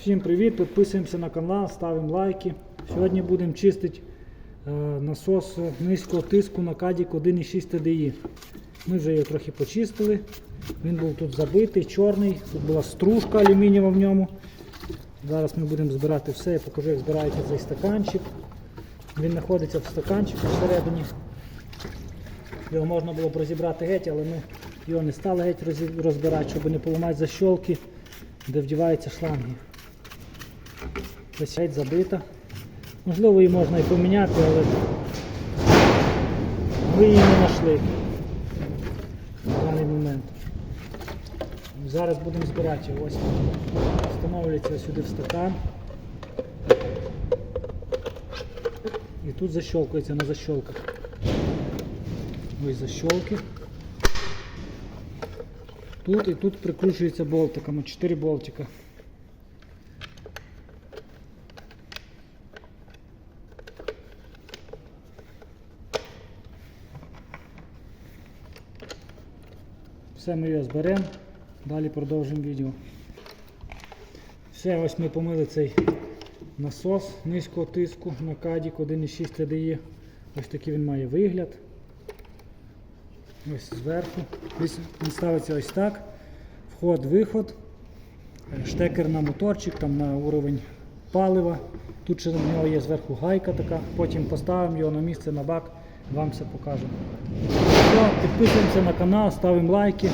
Всім привіт! Підписуємося на канал, ставимо лайки. Сьогодні будемо чистити е, насос низького тиску на кадік 1,6 TDI. Ми вже його трохи почистили. Він був тут забитий, чорний, тут була стружка алюмінієва в ньому. Зараз ми будемо збирати все, я покажу, як збирається цей стаканчик. Він знаходиться в стаканчику всередині. Його можна було б розібрати геть, але ми його не стали геть розбирати, щоб не поламати защолки, де вдіваються шланги. Ось геть забита. Можливо, її можна і поміняти, але ми її не знайшли в даний момент. Зараз будемо збирати. Ось встановлюється сюди в стакан. І тут защелкується на защолках. Ось защолки. Тут і тут прикручується болтиками, 4 болтика. Все ми його зберемо, далі продовжимо відео. Все, ось ми помили цей насос низького тиску на кадік 1,6 TDI. Ось такий він має вигляд. Ось зверху. Він ставиться ось так. Вход-виход. Е, Штекер на моторчик, там на уровень палива. Тут ще в нього є зверху гайка така. Потім поставимо його на місце на бак, вам все покажемо. Підписуємося на канал, ставимо лайки.